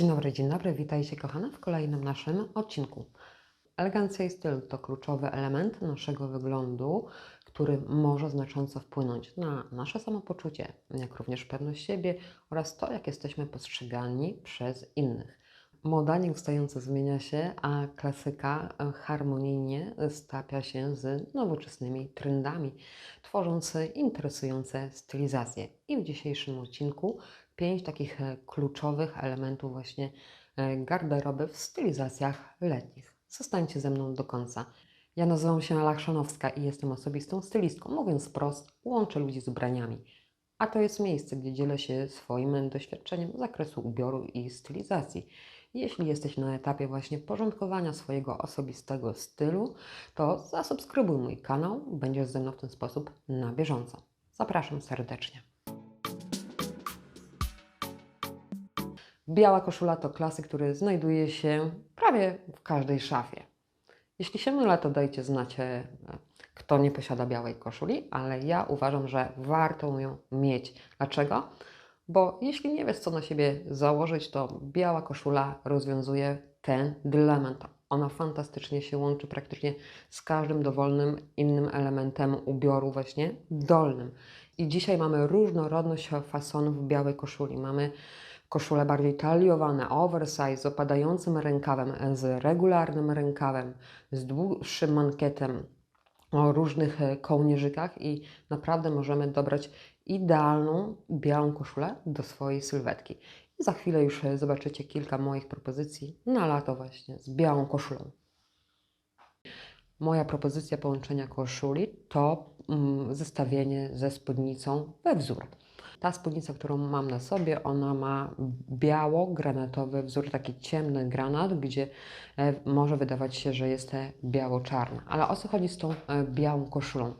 Dzień dobry, dzień dobry, witajcie kochane w kolejnym naszym odcinku. Elegancja i styl to kluczowy element naszego wyglądu, który może znacząco wpłynąć na nasze samopoczucie, jak również pewność siebie oraz to, jak jesteśmy postrzegani przez innych. Moda nieustająco zmienia się, a klasyka e, harmonijnie stapia się z nowoczesnymi trendami, tworząc interesujące stylizacje. I w dzisiejszym odcinku pięć takich e, kluczowych elementów właśnie e, garderoby w stylizacjach letnich. Zostańcie ze mną do końca. Ja nazywam się Ala Chrzanowska i jestem osobistą stylistką. Mówiąc wprost, łączę ludzi z ubraniami. A to jest miejsce, gdzie dzielę się swoim doświadczeniem z zakresu ubioru i stylizacji. Jeśli jesteś na etapie właśnie porządkowania swojego osobistego stylu, to zasubskrybuj mój kanał, będziesz ze mną w ten sposób na bieżąco. Zapraszam serdecznie. Biała koszula to klasyk, który znajduje się prawie w każdej szafie. Jeśli się mylę, to dajcie znać, e, kto nie posiada białej koszuli, ale ja uważam, że warto ją mieć. Dlaczego? Bo jeśli nie wiesz, co na siebie założyć, to biała koszula rozwiązuje ten dylemat. Ona fantastycznie się łączy praktycznie z każdym dowolnym innym elementem ubioru, właśnie dolnym. I dzisiaj mamy różnorodność fasonów białej koszuli. Mamy koszule bardziej taliowane, oversize, z opadającym rękawem, z regularnym rękawem, z dłuższym mankietem, o różnych e, kołnierzykach i naprawdę możemy dobrać idealną białą koszulę do swojej sylwetki. I za chwilę już e, zobaczycie kilka moich propozycji na lato właśnie z białą koszulą. Moja propozycja połączenia koszuli to mm, zestawienie ze spódnicą we wzór. Ta spódnica, którą mam na sobie, ona ma biało-granatowy wzór, taki ciemny granat, gdzie e, może wydawać się, że jest e, biało-czarna. Ale o co chodzi z tą e, białą koszulą?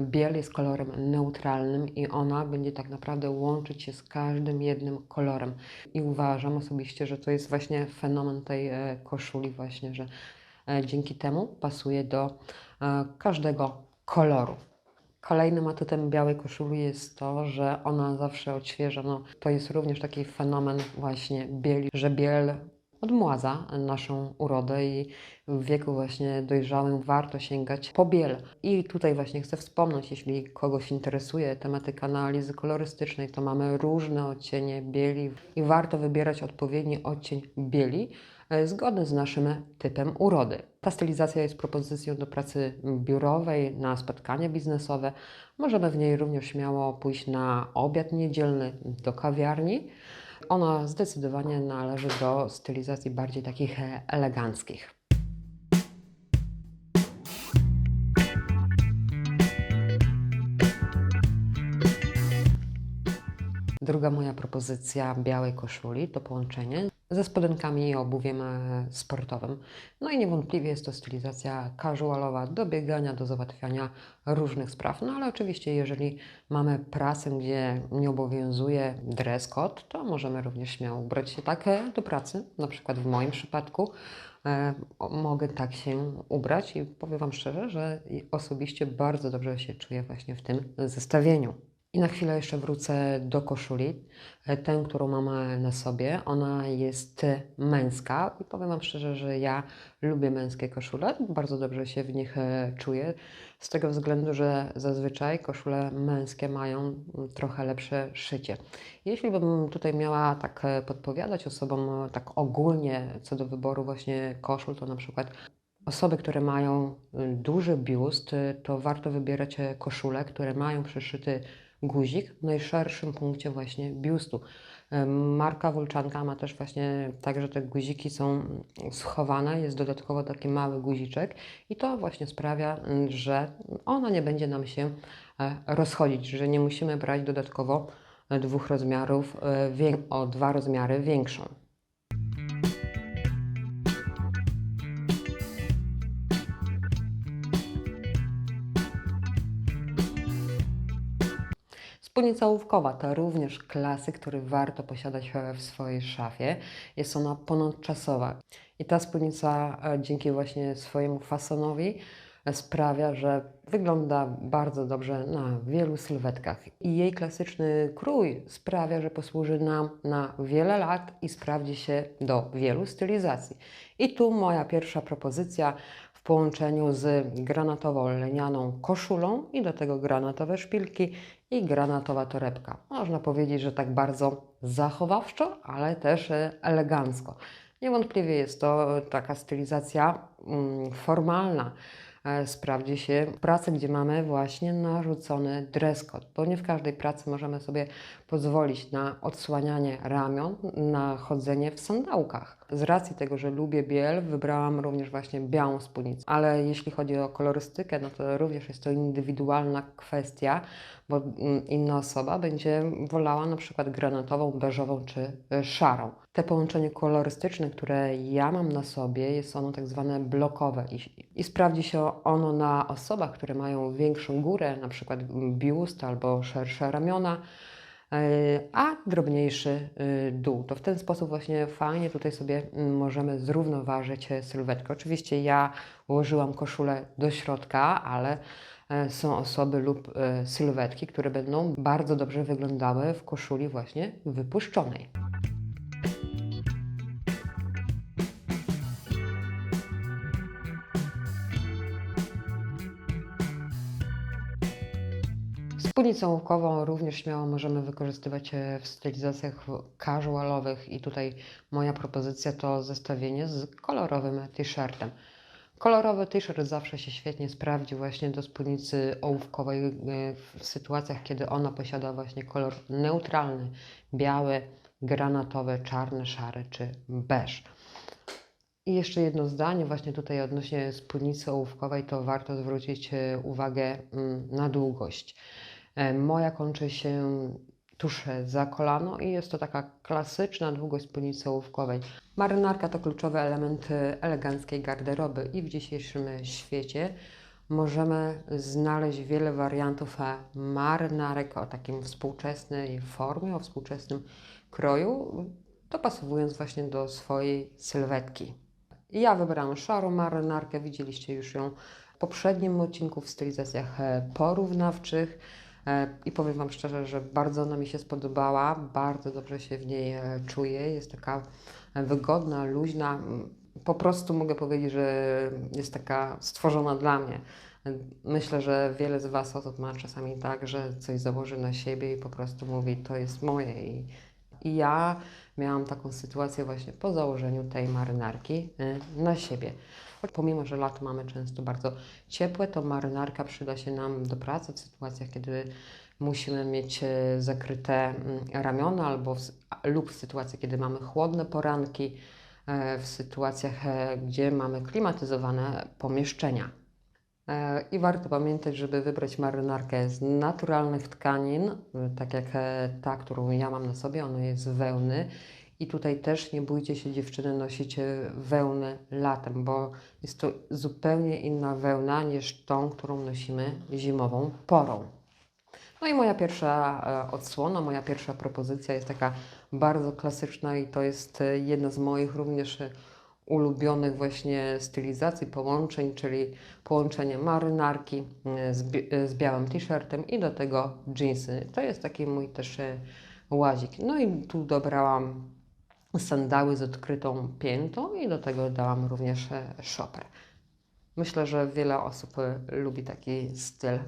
Biel jest kolorem neutralnym i ona będzie tak naprawdę łączyć się z każdym jednym kolorem. I uważam osobiście, że to jest właśnie fenomen tej koszuli, właśnie, że dzięki temu pasuje do każdego koloru. Kolejnym atutem białej koszuli jest to, że ona zawsze odświeża. No, to jest również taki fenomen właśnie bieli, że biel odmładza naszą urodę i w wieku właśnie dojrzałym warto sięgać po biel. I tutaj właśnie chcę wspomnieć, jeśli kogoś interesuje tematyka analizy kolorystycznej, to mamy różne odcienie bieli i warto wybierać odpowiedni odcień bieli, zgodny z naszym typem urody. Ta stylizacja jest propozycją do pracy biurowej, na spotkania biznesowe. Możemy w niej również śmiało pójść na obiad niedzielny do kawiarni. Ona zdecydowanie należy do stylizacji bardziej takich e, eleganckich. Druga moja propozycja białej koszuli to połączenie ze spodenkami i obuwiem e, sportowym. No i niewątpliwie jest to stylizacja casualowa do biegania, do załatwiania różnych spraw. No ale oczywiście, jeżeli mamy pracę, gdzie nie obowiązuje dress code, to możemy również śmiało ubrać się tak e, do pracy. Na przykład w moim przypadku e, mogę tak się ubrać i powiem Wam szczerze, że osobiście bardzo dobrze się czuję właśnie w tym zestawieniu. I na chwilę jeszcze wrócę do koszuli. E, tę, którą mam e, na sobie, ona jest męska i powiem Wam szczerze, że ja lubię męskie koszule. Bardzo dobrze się w nich e, czuję. Z tego względu, że zazwyczaj koszule męskie mają trochę lepsze szycie. Jeśli bym tutaj miała tak podpowiadać osobom tak ogólnie co do wyboru właśnie koszul, to na przykład Osoby, które mają duży biust, to warto wybierać koszule, które mają przyszyty guzik w najszerszym punkcie właśnie biustu. Marka Wulczanka ma też właśnie tak, że te guziki są schowane, jest dodatkowo taki mały guziczek i to właśnie sprawia, że ona nie będzie nam się e, rozchodzić, że nie musimy brać dodatkowo e, dwóch rozmiarów, e, o dwa rozmiary większą. Spódnica ołówkowa to również klasyk, który warto posiadać w swojej szafie. Jest ona ponadczasowa. I ta spódnica e, dzięki właśnie swojemu fasonowi sprawia, że wygląda bardzo dobrze na wielu sylwetkach. I jej klasyczny krój sprawia, że posłuży nam na wiele lat i sprawdzi się do wielu stylizacji. I tu moja pierwsza propozycja połączeniu z granatowo-lenianą koszulą i do tego granatowe szpilki i granatowa torebka. Można powiedzieć, że tak bardzo zachowawczo, ale też e, elegancko. Niewątpliwie jest to taka stylizacja mm, formalna. E, Sprawdzi się w pracy, gdzie mamy właśnie narzucony dress code, bo nie w każdej pracy możemy sobie pozwolić na odsłanianie ramion, na chodzenie w sandałkach. Z racji tego, że lubię biel, wybrałam również właśnie białą spódnicę. Ale jeśli chodzi o kolorystykę, no to również jest to indywidualna kwestia, bo mm, inna osoba będzie wolała na przykład granatową, beżową czy y, szarą. Te połączenie kolorystyczne, które ja mam na sobie, jest ono tak zwane blokowe i, sprawdzi się ono na osobach, które mają większą górę, na przykład biust albo szersze ramiona, a drobniejszy y, dół. To w ten sposób właśnie fajnie tutaj sobie mm, możemy zrównoważyć e, sylwetkę. Oczywiście ja ułożyłam koszulę do środka, ale e, są osoby lub e, sylwetki, które będą bardzo dobrze wyglądały w koszuli właśnie wypuszczonej. Spódnicę łukową również śmiało możemy wykorzystywać e, w stylizacjach casualowych i tutaj moja propozycja to zestawienie z kolorowym t-shirtem. Kolorowy t-shirt zawsze się świetnie sprawdzi właśnie do spódnicy ołówkowej e, w sytuacjach, kiedy ona posiada właśnie kolor neutralny, biały, granatowy, czarny, szary czy beż. I jeszcze jedno zdanie właśnie tutaj odnośnie spódnicy ołówkowej, to warto zwrócić e, uwagę mm, na długość. E, Moja kończy się tuż za kolano i jest to taka klasyczna długość spódnicy ołówkowej. Marynarka to kluczowy element eleganckiej garderoby i w dzisiejszym świecie możemy znaleźć wiele wariantów marynarek o takim współczesnej formie, o współczesnym kroju, dopasowując właśnie do swojej sylwetki. Ja wybrałam szarą marynarkę, widzieliście już ją w poprzednim odcinku w stylizacjach porównawczych. E, I powiem Wam szczerze, że bardzo ona mi się spodobała, bardzo dobrze się w niej e, czuję. Jest taka e, wygodna, luźna. m, Po prostu mogę powiedzieć, że jest taka stworzona dla mnie. Myślę, że wiele z Was osób ma czasami tak, że coś założy na siebie i po prostu mówi, to jest moje. I, i ja miałam taką sytuację właśnie po założeniu tej marynarki e, na siebie. Pomimo, że lato mamy często bardzo ciepłe, to marynarka przyda się nam do pracy w sytuacjach, kiedy musimy mieć e, zakryte mm, ramiona albo w, lub w sytuacji, kiedy mamy chłodne poranki, e, w sytuacjach, gdzie mamy klimatyzowane pomieszczenia. E, I warto pamiętać, żeby wybrać marynarkę z naturalnych tkanin, e, tak jak e, ta, którą ja mam na sobie, ona jest z wełny. I tutaj też nie bójcie się dziewczyny nosić wełny latem, bo jest to zupełnie inna wełna niż tą, którą nosimy zimową porą. No i moja pierwsza odsłona, moja pierwsza propozycja jest taka bardzo klasyczna i to jest jedna z moich również ulubionych właśnie stylizacji, połączeń, czyli połączenie marynarki e, z, e, z białym t-shirtem i do tego jeansy. To jest taki mój też e, łazik. No i tu dobrałam sandały z odkrytą piętą i do tego dałam również shopper. Myślę, że wiele osób lubi taki styl.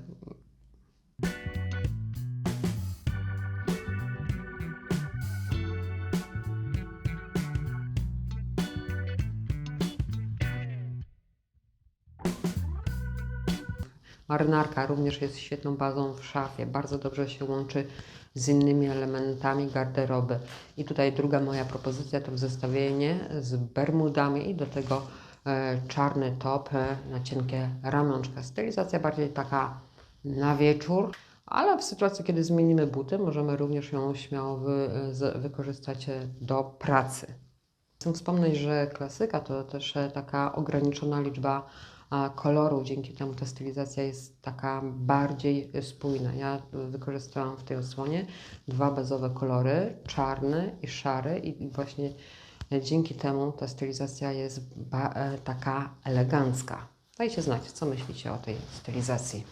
Marynarka również jest świetną bazą w szafie. Bardzo dobrze się łączy z innymi elementami garderoby. I tutaj druga moja propozycja to zestawienie z bermudami i do tego e, czarny top e, na cienkie ramionczka. Stylizacja bardziej taka na wieczór, ale w sytuacji, kiedy zmienimy buty, możemy również ją śmiało wy, z, wykorzystać e, do pracy. Chcę wspomnieć, że klasyka to też e, taka ograniczona liczba a, kolorów, dzięki temu ta stylizacja jest taka bardziej spójna. Ja wykorzystałam w tej odsłonie dwa bazowe kolory, czarny i szary i właśnie dzięki temu ta stylizacja jest e, taka elegancka. Dajcie znać, co myślicie o tej stylizacji.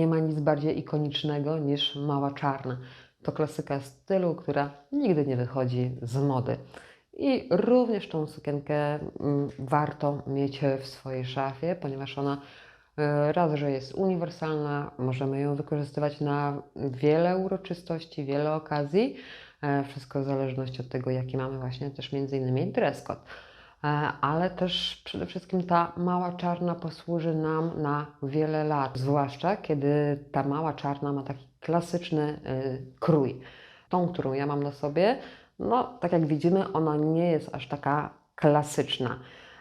Nie ma nic bardziej ikonicznego niż mała czarna. To klasyka stylu, która nigdy nie wychodzi z mody. I również tą sukienkę mm, warto mieć w swojej szafie, ponieważ ona e, raz, że jest uniwersalna, możemy ją wykorzystywać na wiele uroczystości, wiele okazji. E, Wszystko w zależności od tego, jaki mamy właśnie też między innymi dress code. E, ale też przede wszystkim ta mała czarna posłuży nam na wiele lat, zwłaszcza kiedy ta mała czarna ma taki klasyczny y, krój. Tą, którą ja mam na sobie, no tak jak widzimy, ona nie jest aż taka klasyczna.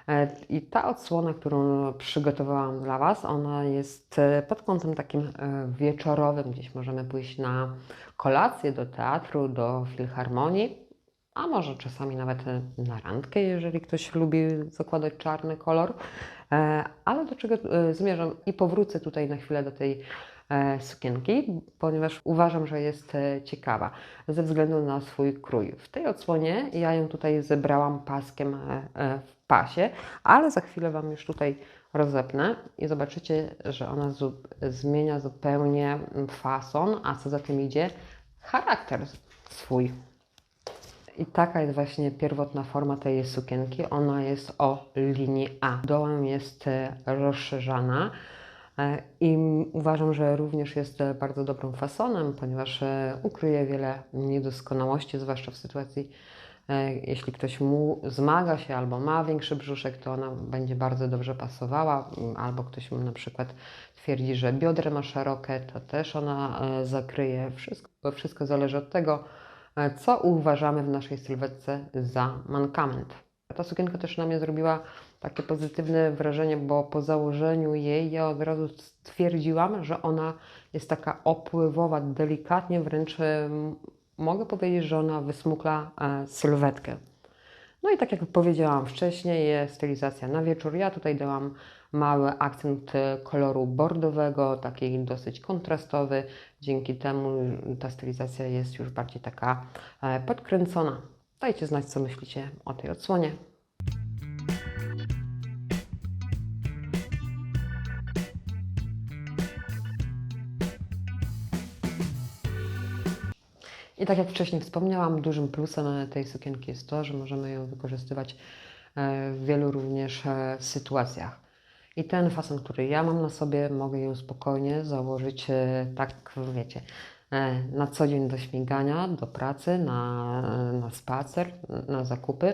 E, I ta odsłona, którą przygotowałam dla Was, ona jest e, pod kątem takim wieczorowym. Gdzieś możemy pójść na kolację, do teatru, do filharmonii, a może czasami nawet e, na randkę, jeżeli ktoś lubi zakładać czarny kolor. E, Ale do czego e, zmierzam i powrócę tutaj na chwilę do tej sukienki, ponieważ uważam, że jest ciekawa ze względu na swój krój. W tej odsłonie ja ją tutaj zebrałam paskiem w pasie, ale za chwilę Wam już tutaj rozepnę i zobaczycie, że ona zmienia zupełnie fason, a co za tym idzie, charakter swój. I taka jest właśnie pierwotna forma tej sukienki. Ona jest o linii A. Dołem jest e, rozszerzana e, i uważam, że również jest e, bardzo dobrym fasonem, ponieważ ukryje wiele niedoskonałości, zwłaszcza w sytuacji, jeśli ktoś mu zmaga się albo ma większy brzuszek, to ona będzie bardzo dobrze pasowała, albo ktoś mu na przykład twierdzi, że biodra ma szerokie, to też ona zakryje. Wszystko, wszystko zależy od tego, co uważamy w naszej sylwetce za mankament. Ta sukienka też na mnie zrobiła takie pozytywne wrażenie, bo po założeniu jej ja od razu stwierdziłam, że ona jest taka opływowa, delikatnie wręcz mogę powiedzieć, że ona wysmukla e, sylwetkę. No i tak jak powiedziałam wcześniej, jest stylizacja na wieczór. Ja tutaj dałam mały akcent koloru bordowego, taki dosyć kontrastowy. Dzięki temu ta stylizacja jest już bardziej taka e, podkręcona. Dajcie znać, co myślicie o tej odsłonie. I tak jak wcześniej wspomniałam, dużym plusem tej sukienki jest to, że możemy ją wykorzystywać e, w wielu również e, sytuacjach. I ten fason, który ja mam na sobie, mogę ją spokojnie założyć e, tak, wiecie, na co dzień do śmigania, do pracy, na, na spacer, na zakupy.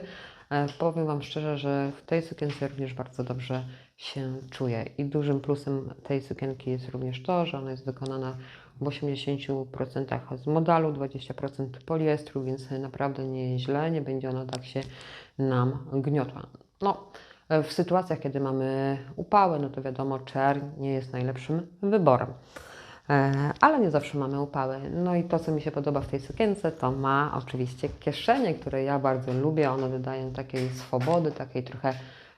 E, Powiem Wam szczerze, że w tej sukience również bardzo dobrze się czuję. I dużym plusem tej sukienki jest również to, że ona jest wykonana w 80% z modalu, 20% poliestru, więc naprawdę nie źle, nie będzie ona tak się nam gniotła. No, e, w sytuacjach, kiedy mamy upały, no to wiadomo, czerń nie jest najlepszym wyborem. E, Ale nie zawsze mamy upały. No i to, co mi się podoba w tej sukience, to ma oczywiście kieszenie, które ja bardzo lubię. One dodają takiej swobody, takiej trochę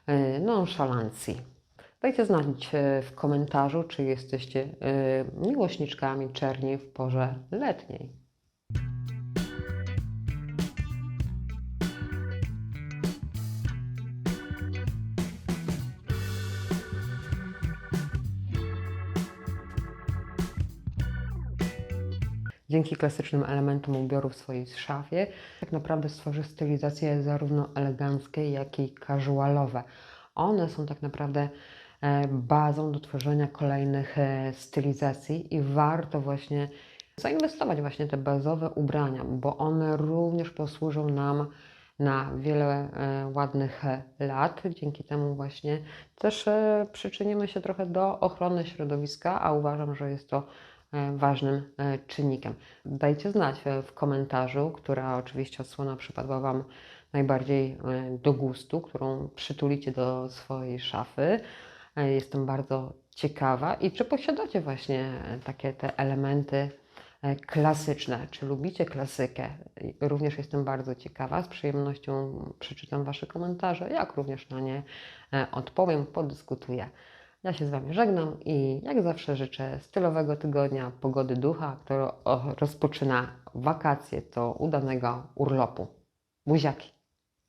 e, nonszalancji. Dajcie znać e, w komentarzu, czy jesteście miłośniczkami czerni w porze letniej. Dzięki klasycznym elementom ubioru w swojej szafie tak naprawdę stworzy stylizacje zarówno eleganckie, jak i casualowe. One są tak naprawdę e, bazą do tworzenia kolejnych e, stylizacji i warto właśnie zainwestować właśnie te bazowe ubrania, bo one również posłużą nam na wiele e, ładnych lat. Dzięki temu właśnie też przyczynimy się trochę do ochrony środowiska, a uważam, że jest to ważnym e, czynnikiem. Dajcie znać e, w komentarzu, która oczywiście odsłona przypadła Wam najbardziej e, do gustu, którą przytulicie do swojej szafy. E, Jestem bardzo ciekawa i czy posiadacie właśnie e, takie te elementy e, klasyczne, czy lubicie klasykę? Również jestem bardzo ciekawa, z przyjemnością przeczytam Wasze komentarze, jak również na nie e, odpowiem, podyskutuję. Ja się z Wami żegnam i jak zawsze życzę stylowego tygodnia, pogody ducha, który rozpoczyna wakacje, to udanego urlopu. Buziaki.